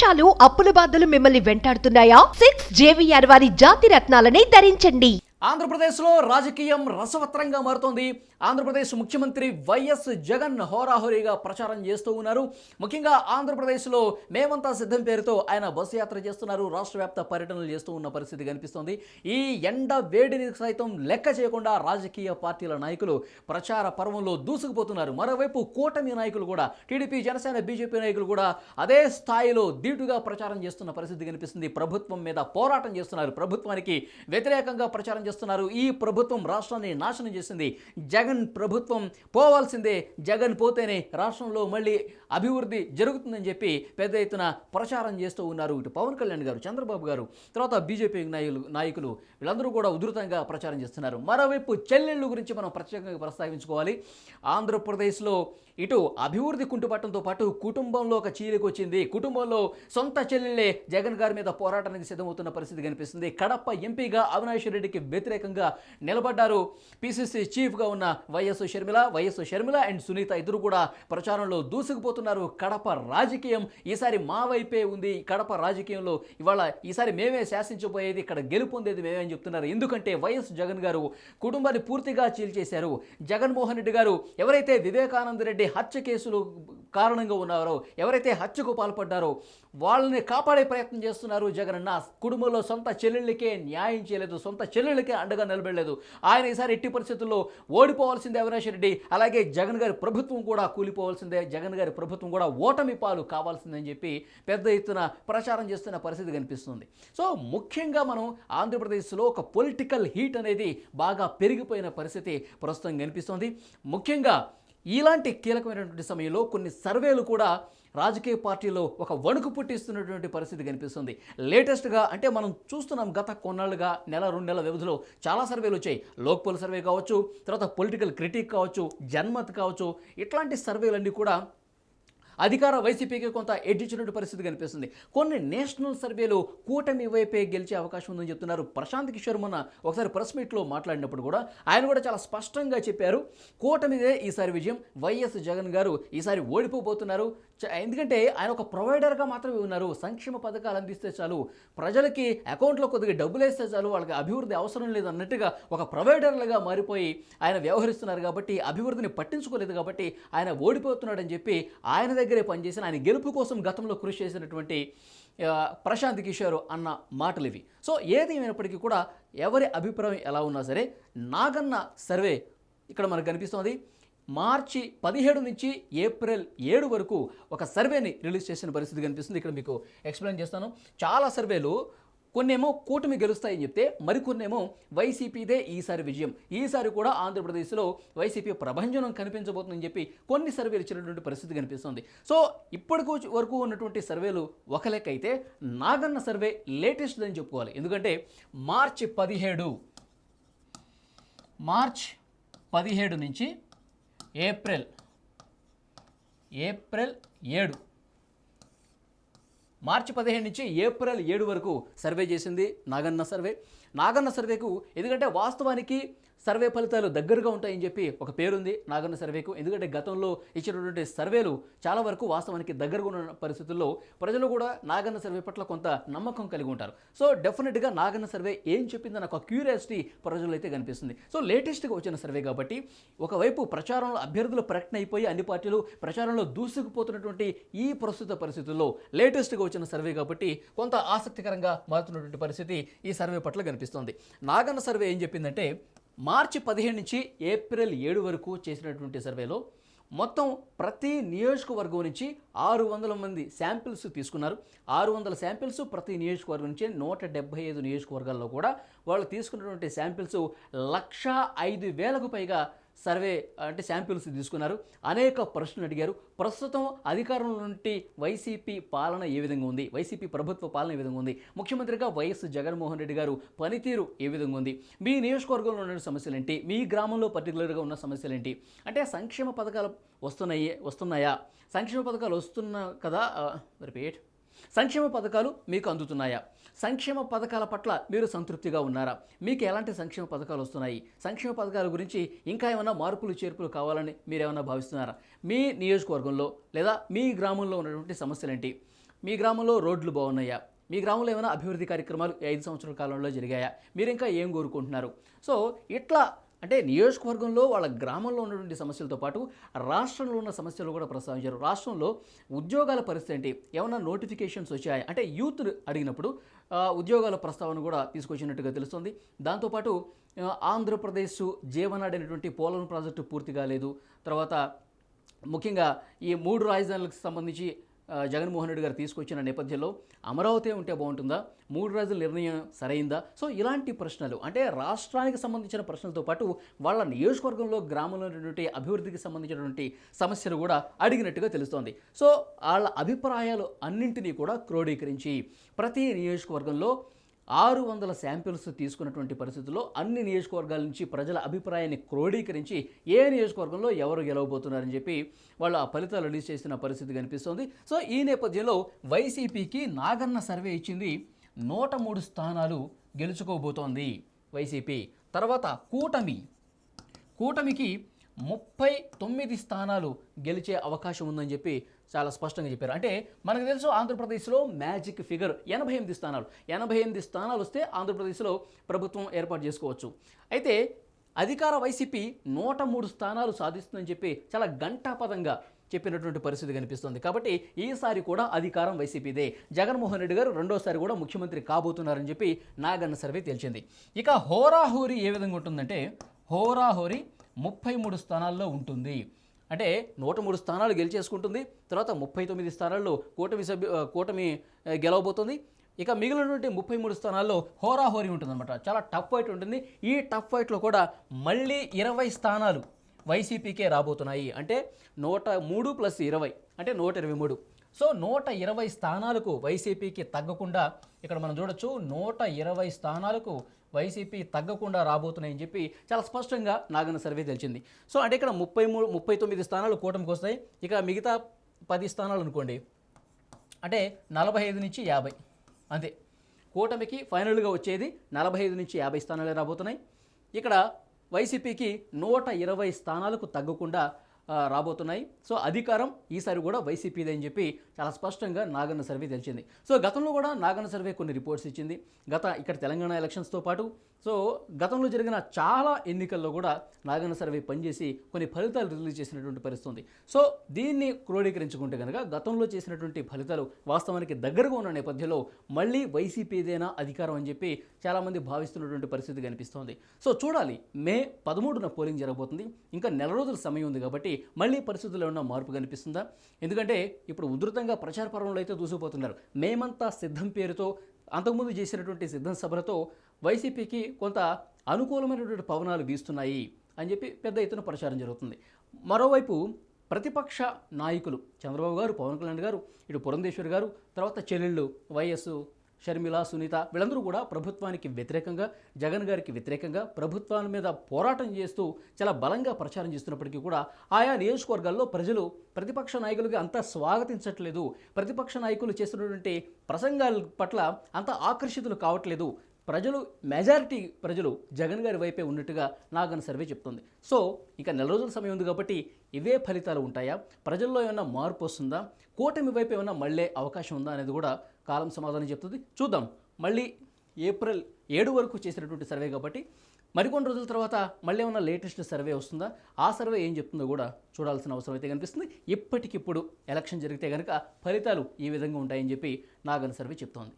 మోసాలు అప్పుల బాధలు మిమ్మల్ని వెంటాడుతున్నాయా? సిక్స్ జేవిఆర్ వారి జాతి రత్నాలని ధరించండి. ఆంధ్రప్రదేశ్లో రాజకీయం రసవత్రంగా మారుతోంది. ఆంధ్రప్రదేశ్ ముఖ్యమంత్రి వైఎస్ జగన్ హోరాహోరీగా ప్రచారం చేస్తూ ఉన్నారు. ముఖ్యంగా ఆంధ్రప్రదేశ్లో మేమంతా సిద్ధం పేరుతో ఆయన బస్సు యాత్ర చేస్తున్నారు. రాష్ట్ర వ్యాప్త పర్యటనలు చేస్తూ ఉన్న పరిస్థితి కనిపిస్తోంది. ఈ ఎండ వేడిని సైతం లెక్క చేయకుండా రాజకీయ పార్టీల నాయకులు ప్రచార పర్వంలో దూసుకుపోతున్నారు. మరోవైపు కూటమి నాయకులు కూడా టీడీపీ జనసేన బీజేపీ నాయకులు కూడా అదే స్థాయిలో ధీటుగా ప్రచారం చేస్తున్న పరిస్థితి కనిపిస్తుంది. ప్రభుత్వం మీద పోరాటం చేస్తున్నారు. ప్రభుత్వానికి వ్యతిరేకంగా ప్రచారం చేస్తున్నారు ఈ ప్రభుత్వం రాష్ట్రాన్ని నాశనం చేసింది. జగన్ ప్రభుత్వం పోవాల్సిందే. జగన్ పోతేనే రాష్ట్రంలో మళ్ళీ అభివృద్ధి జరుగుతుందని చెప్పి పెద్ద ఎత్తున ప్రచారం చేస్తూ ఉన్నారు ఇటు పవన్ కళ్యాణ్ గారు చంద్రబాబు గారు తర్వాత బీజేపీ నాయకులు నాయకులు వీళ్ళందరూ కూడా ఉధృతంగా ప్రచారం చేస్తున్నారు. మరోవైపు చెల్లెళ్ళు గురించి మనం ప్రత్యేకంగా ప్రస్తావించుకోవాలి. ఆంధ్రప్రదేశ్లో ఇటు అభివృద్ధి కుంటుపట్టడంతో పాటు కుటుంబంలో ఒక చీలిక వచ్చింది. కుటుంబంలో సొంత చెల్లెళ్ళే జగన్ గారి మీద పోరాటానికి సిద్ధమవుతున్న పరిస్థితి కనిపిస్తుంది. కడప ఎంపీగా అవినాష్ రెడ్డికి వ్యతిరేకంగా నిలబడ్డారు. పిసిసి చీఫ్గా ఉన్న YS Sharmila YS Sharmila and Sunitha ఇద్దరు కూడా ప్రచారంలో దూసుకుపోతున్నారు. కడప రాజకీయం ఈసారి మా వైపే ఉంది. కడప రాజకీయంలో ఇవాళ ఈసారి మేమే శాసించబోయేది ఇక్కడ గెలుపొందేది మేమే అని చెప్తున్నారు. ఎందుకంటే వైఎస్ జగన్ గారు కుటుంబాన్ని పూర్తిగా చీల్చేశారు. జగన్మోహన్ రెడ్డి గారు ఎవరైతే వివేకానంద రెడ్డి హత్య కేసులు కారణంగా ఉన్నారో ఎవరైతే హత్యకు పాల్పడ్డారో వాళ్ళని కాపాడే ప్రయత్నం చేస్తున్నారు జగన్ అన్న. కుటుంబంలో సొంత చెల్లెళ్ళకే న్యాయం చేయలేదు సొంత చెల్లెళ్ళకే అండగా నిలబడలేదు. ఆయన ఈసారి ఎట్టి పరిస్థితుల్లో ఓడిపోవాల్సిందే అవినాష్ రెడ్డి. అలాగే జగన్ గారి ప్రభుత్వం కూడా కూలిపోవాల్సిందే జగన్ గారి ప్రభుత్వం కూడా ఓటమి పాలు కావాల్సిందని చెప్పి పెద్ద ఎత్తున ప్రచారం చేస్తున్న పరిస్థితి కనిపిస్తుంది. సో ముఖ్యంగా మనం ఆంధ్రప్రదేశ్లో ఒక పొలిటికల్ హీట్ అనేది బాగా పెరిగిపోయిన పరిస్థితి ప్రస్తుతం కనిపిస్తుంది. ముఖ్యంగా ఇలాంటి కీలకమైనటువంటి సమయంలో కొన్ని సర్వేలు కూడా రాజకీయ పార్టీలో ఒక వణుకు పుట్టిస్తున్నటువంటి పరిస్థితి కనిపిస్తుంది. లేటెస్ట్గా అంటే మనం చూస్తున్నాం గత కొన్నాళ్ళుగా నెల రెండు నెలల వ్యవధిలో చాలా సర్వేలు వచ్చాయి. లోక్పోల్ సర్వే కావచ్చు తర్వాత పొలిటికల్ క్రిటిక్ కావచ్చు జన్మత్ కావచ్చు ఇట్లాంటి సర్వేలన్నీ కూడా అధికార వైసీపీకి కొంత ఎడ్జిచ్చినటువంటి పరిస్థితి కనిపిస్తుంది. కొన్ని నేషనల్ సర్వేలు కూటమి వైపే గెలిచే అవకాశం ఉందని చెప్తున్నారు. ప్రశాంత్ కిషోర్ మొన్న ఒకసారి ప్రెస్ మీట్లో మాట్లాడినప్పుడు కూడా ఆయన కూడా చాలా స్పష్టంగా చెప్పారు. కూటమిదే ఈసారి విజయం. వైఎస్ జగన్ గారు ఈసారి ఓడిపోబోతున్నారు. చ- ఎందుకంటే ఆయన ఒక ప్రొవైడర్గా మాత్రమే ఉన్నారు. సంక్షేమ పథకాలు అందిస్తే చాలు. ప్రజలకి అకౌంట్లో కొద్దిగా డబ్బులు వేస్తే చాలు. వాళ్ళకి అభివృద్ధి అవసరం లేదు అన్నట్టుగా ఒక ప్రొవైడర్లుగా మారిపోయి ఆయన వ్యవహరిస్తున్నారు కాబట్టి అభివృద్ధిని పట్టించుకోలేదు కాబట్టి ఆయన ఓడిపోతున్నాడని చెప్పి ఆయన దగ్గర దగ్గరే పనిచేసిన ఆయన గెలుపు కోసం గతంలో కృషి చేసినటువంటి ప్రశాంత్ కిషోర్ అన్న మాటలు ఇవి. సో ఏది ఏమైనప్పటికీ కూడా ఎవరి అభిప్రాయం ఎలా ఉన్నా సరే నాగన్న సర్వే ఇక్కడ మనకు కనిపిస్తోంది. మార్చి పదిహేడు నుంచి ఏప్రిల్ ఏడు వరకు ఒక సర్వేని రిలీజ్ చేసిన పరిస్థితి కనిపిస్తుంది. ఇక్కడ మీకు ఎక్స్ప్లెయిన్ చేస్తాను. చాలా సర్వేలు కొన్నేమో కూటమి గెలుస్తాయని చెప్తే మరికొన్నేమో వైసీపీదే ఈసారి విజయం. ఈసారి కూడా ఆంధ్రప్రదేశ్లో వైసీపీ ప్రభంజనం కనిపించబోతుందని చెప్పి కొన్ని సర్వేలు ఇచ్చినటువంటి పరిస్థితి కనిపిస్తుంది. సో ఇప్పటికు వరకు ఉన్నటువంటి సర్వేలు ఒక లెక్క అయితే నాగన్న సర్వే లేటెస్ట్ అని చెప్పుకోవాలి. ఎందుకంటే మార్చి పదిహేడు మార్చ్ పదిహేడు నుంచి ఏప్రిల్ ఏప్రిల్ ఏడు మార్చి పదిహేను నుంచి ఏప్రిల్ ఏడు వరకు సర్వే చేసింది నాగన్న సర్వే. నాగన్న సర్వేకు ఎందుకంటే వాస్తవానికి సర్వే ఫలితాలు దగ్గరగా ఉంటాయని చెప్పి ఒక పేరుంది నాగన్న సర్వేకు. ఎందుకంటే గతంలో ఇచ్చినటువంటి సర్వేలు చాలా వరకు వాస్తవానికి దగ్గరగా ఉన్న పరిస్థితుల్లో ప్రజలు కూడా నాగన్న సర్వే పట్ల కొంత నమ్మకం కలిగి ఉంటారు. సో డెఫినెట్గా నాగన్న సర్వే ఏం చెప్పిందని ఒక క్యూరియాసిటీ ప్రజలు అయితే కనిపిస్తుంది. సో లేటెస్ట్గా వచ్చిన సర్వే కాబట్టి ఒకవైపు ప్రచారంలో అభ్యర్థులు ప్రకటన అయిపోయి అన్ని పార్టీలు ప్రచారంలో దూసుకుపోతున్నటువంటి ఈ ప్రస్తుత పరిస్థితుల్లో లేటెస్ట్గా వచ్చిన సర్వే కాబట్టి కొంత ఆసక్తికరంగా మారుతున్నటువంటి పరిస్థితి ఈ సర్వే పట్ల కనిపిస్తోంది. నాగన్న సర్వే ఏం చెప్పిందంటే మార్చి పదిహేను నుంచి ఏప్రిల్ ఏడు వరకు చేసినటువంటి సర్వేలో మొత్తం ప్రతి నియోజకవర్గం నుంచి ఆరు వందల మంది శాంపిల్స్ తీసుకున్నారు. ఆరు వందల శాంపిల్స్ ప్రతి నియోజకవర్గం నుంచి నూట డెబ్బై ఐదు నియోజకవర్గాల్లో కూడా వాళ్ళు తీసుకున్నటువంటి శాంపిల్స్ లక్ష ఐదు వేలకు పైగా సర్వే అంటే శాంపిల్స్ తీసుకున్నారు. అనేక ప్రశ్నలు అడిగారు. ప్రస్తుతం అధికారంలో నుండి వైసీపీ పాలన ఏ విధంగా ఉంది? వైసీపీ ప్రభుత్వ పాలన ఏ విధంగా ఉంది? ముఖ్యమంత్రిగా వైఎస్ జగన్మోహన్ రెడ్డి గారు పనితీరు ఏ విధంగా ఉంది? మీ నియోజకవర్గంలో ఉన్న సమస్యలు ఏంటి మీ గ్రామంలో పర్టికులర్గా ఉన్న సమస్యలు ఏంటి అంటే సంక్షేమ పథకాలు వస్తున్నాయి వస్తున్నాయా? సంక్షేమ పథకాలు వస్తున్నా కదా రిపీట్ సంక్షేమ పథకాలు మీకు అందుతున్నాయా? సంక్షేమ పథకాల పట్ల మీరు సంతృప్తిగా ఉన్నారా? మీకు ఎలాంటి సంక్షేమ పథకాలు వస్తున్నాయి? సంక్షేమ పథకాల గురించి ఇంకా ఏమైనా మార్పులు చేర్పులు కావాలని మీరు ఏమైనా భావిస్తున్నారా? మీ నియోజకవర్గంలో లేదా మీ గ్రామంలో ఉన్నటువంటి సమస్యలు ఏంటి మీ గ్రామంలో రోడ్లు బాగున్నాయా? మీ గ్రామంలో ఏమైనా అభివృద్ధి కార్యక్రమాలు ఐదు సంవత్సరాల కాలంలో జరిగాయా? మీరు ఇంకా ఏం కోరుకుంటున్నారు? సో ఇట్లా అంటే నియోజకవర్గంలో వాళ్ళ గ్రామంలో ఉన్నటువంటి సమస్యలతో పాటు రాష్ట్రంలో ఉన్న సమస్యలు కూడా ప్రస్తావించారు. రాష్ట్రంలో ఉద్యోగాల పరిస్థితి ఏంటి? ఏమైనా నోటిఫికేషన్స్ వచ్చాయా? అంటే యూత్ అడిగినప్పుడు ఉద్యోగాల ప్రస్తావన కూడా తీసుకొచ్చినట్టుగా తెలుస్తుంది. దాంతోపాటు ఆంధ్రప్రదేశ్ జీవనాడి అనేటువంటి పోలవరం ప్రాజెక్టు పూర్తి కాలేదు. తర్వాత ముఖ్యంగా ఈ మూడు రాజధానులకు సంబంధించి జగన్మోహన్ రెడ్డి గారు తీసుకొచ్చిన నేపథ్యంలో అమరావతి ఉంటే బాగుంటుందా? మూడు రాజుల నిర్ణయం సరైందా? సో ఇలాంటి ప్రశ్నలు అంటే రాష్ట్రానికి సంబంధించిన ప్రశ్నలతో పాటు వాళ్ళ నియోజకవర్గంలో గ్రామంలో ఉన్నటువంటి అభివృద్ధికి సంబంధించినటువంటి సమస్యలు కూడా అడిగినట్టుగా తెలుస్తోంది. సో వాళ్ళ అభిప్రాయాలు అన్నింటినీ కూడా క్రోడీకరించి ప్రతి నియోజకవర్గంలో ఆరు వందల శాంపిల్స్ తీసుకున్నటువంటి పరిస్థితుల్లో అన్ని నియోజకవర్గాల నుంచి ప్రజల అభిప్రాయాన్ని క్రోడీకరించి ఏ నియోజకవర్గంలో ఎవరు గెలవబోతున్నారని చెప్పి వాళ్ళు ఆ ఫలితాలు రిలీజ్ చేసిన పరిస్థితి కనిపిస్తోంది. సో ఈ నేపథ్యంలో వైసీపీకి నాగన్న సర్వే ఇచ్చింది. నూట మూడు స్థానాలు గెలుచుకోబోతోంది వైసీపీ. తర్వాత కూటమి. కూటమికి ముప్పై తొమ్మిది స్థానాలు గెలిచే అవకాశం ఉందని చెప్పి చాలా స్పష్టంగా చెప్పారు. అంటే మనకు తెలుసు ఆంధ్రప్రదేశ్లో మ్యాజిక్ ఫిగర్ ఎనభై ఎనిమిది స్థానాలు. ఎనభై ఎనిమిది స్థానాలు వస్తే ఆంధ్రప్రదేశ్లో ప్రభుత్వం ఏర్పాటు చేసుకోవచ్చు. అయితే అధికార వైసీపీ నూట మూడు స్థానాలు సాధిస్తుందని చెప్పి చాలా గంటాపదంగా చెప్పినటువంటి పరిస్థితి కనిపిస్తుంది. కాబట్టి ఈసారి కూడా అధికారం వైసీపీదే. జగన్మోహన్ రెడ్డి గారు రెండోసారి కూడా ముఖ్యమంత్రి కాబోతున్నారని చెప్పి నాగన్న సర్వే తేల్చింది. ఇక హోరాహోరీ ఏ విధంగా ఉంటుందంటే హోరాహోరీ ముప్పై మూడు స్థానాల్లో ఉంటుంది. అంటే నూట మూడు స్థానాలు గెలిచేసుకుంటుంది. తర్వాత ముప్పై తొమ్మిది స్థానాల్లో కూటమి సభ్యు కూటమి గెలవబోతుంది. ఇక మిగిలినటువంటి ముప్పై మూడు స్థానాల్లో హోరాహోరీ ఉంటుందన్నమాట. చాలా టఫ్ ఫైట్ ఉంటుంది. ఈ టఫ్ ఫైట్లో కూడా మళ్ళీ ఇరవై స్థానాలు వైసీపీకే రాబోతున్నాయి. అంటే నూట మూడు ప్లస్ ఇరవై అంటే నూట ఇరవై మూడు. సో నూట ఇరవై స్థానాలకు వైసీపీకి తగ్గకుండా ఇక్కడ మనం చూడొచ్చు నూట ఇరవై స్థానాలకు వైసీపీ తగ్గకుండా రాబోతున్నాయని చెప్పి చాలా స్పష్టంగా నాగన్న సర్వే తెలిసింది. సో అంటే ఇక్కడ ముప్పై మూడు ముప్పై తొమ్మిది స్థానాలు కూటమికి వస్తాయి. ఇక మిగతా పది స్థానాలు అనుకోండి. అంటే నలభై ఐదు నుంచి యాభై. అంతే. కూటమికి ఫైనల్గా వచ్చేది నలభై ఐదు నుంచి యాభై స్థానాలే రాబోతున్నాయి. ఇక్కడ వైసీపీకి నూట ఇరవై స్థానాలకు తగ్గకుండా రాబోతున్నాయి. సో అధికారం ఈసారి కూడా వైసీపీదే అని చెప్పి చాలా స్పష్టంగా నాగన్న సర్వే తెలిసింది. సో గతంలో కూడా నాగన్న సర్వే కొన్ని రిపోర్ట్స్ ఇచ్చింది. గత ఇక్కడ తెలంగాణ ఎలక్షన్స్తో పాటు సో గతంలో జరిగిన చాలా ఎన్నికల్లో కూడా నాగన్న సర్వే పనిచేసి కొన్ని ఫలితాలు రిలీజ్ చేసినటువంటి పరిస్థితుంది. సో దీన్ని క్రోడీకరించుకుంటే కనుక గతంలో చేసినటువంటి ఫలితాలు వాస్తవానికి దగ్గరగా ఉన్న నేపథ్యంలో మళ్ళీ వైసీపీదేనా అధికారం అని చెప్పి చాలామంది భావిస్తున్నటువంటి పరిస్థితి కనిపిస్తోంది. సో చూడాలి మే పదమూడున పోలింగ్ జరగబోతుంది. ఇంకా నెల రోజుల సమయం ఉంది కాబట్టి మళ్ళీ పరిస్థితుల్లో ఉన్న మార్పు కనిపిస్తుందా? ఎందుకంటే ఇప్పుడు ఉధృతంగా ప్రచార పర్వంలో అయితే దూసుకుపోతున్నారు. మేమంతా సిద్ధం పేరుతో అంతకుముందు చేసినటువంటి సిద్ధం సభలతో వైసీపీకి కొంత అనుకూలమైనటువంటి పవనాలు వీస్తున్నాయి అని చెప్పి పెద్ద ఎత్తున ప్రచారం జరుగుతుంది. మరోవైపు ప్రతిపక్ష నాయకులు చంద్రబాబు గారు పవన్ కళ్యాణ్ గారు ఇటు పురంధేశ్వరి గారు తర్వాత చెల్లెళ్ళు వైఎస్ షర్మిల సునీత వీళ్ళందరూ కూడా ప్రభుత్వానికి వ్యతిరేకంగా జగన్ గారికి వ్యతిరేకంగా ప్రభుత్వాల మీద పోరాటం చేస్తూ చాలా బలంగా ప్రచారం చేస్తున్నప్పటికీ కూడా ఆయా నియోజకవర్గాల్లో ప్రజలు ప్రతిపక్ష నాయకులకి అంత స్వాగతించట్లేదు. ప్రతిపక్ష నాయకులు చేస్తున్నటువంటి ప్రసంగాల పట్ల అంత ఆకర్షితులు కావట్లేదు. ప్రజలు మెజారిటీ ప్రజలు జగన్ గారి వైపే ఉన్నట్టుగా నాగన్ సర్వే చెప్తుంది. సో ఇక నెల రోజుల సమయం ఉంది కాబట్టి ఇవే ఫలితాలు ఉంటాయా? ప్రజల్లో ఏమైనా మార్పు వస్తుందా? కూటమి వైపు ఏమైనా మళ్ళీ అవకాశం ఉందా అనేది కూడా కాలం సమాధానం చెప్తుంది. చూద్దాం. మళ్ళీ ఏప్రిల్ ఏడు వరకు చేసినటువంటి సర్వే కాబట్టి మరికొన్ని రోజుల తర్వాత మళ్ళీ ఏమైనా లేటెస్ట్ సర్వే వస్తుందా? ఆ సర్వే ఏం చెప్తుందో కూడా చూడాల్సిన అవసరం అయితే కనిపిస్తుంది. ఇప్పటికిప్పుడు ఎలక్షన్ జరిగితే కనుక ఫలితాలు ఈ విధంగా ఉంటాయని చెప్పి నాగన్ సర్వే చెప్తోంది.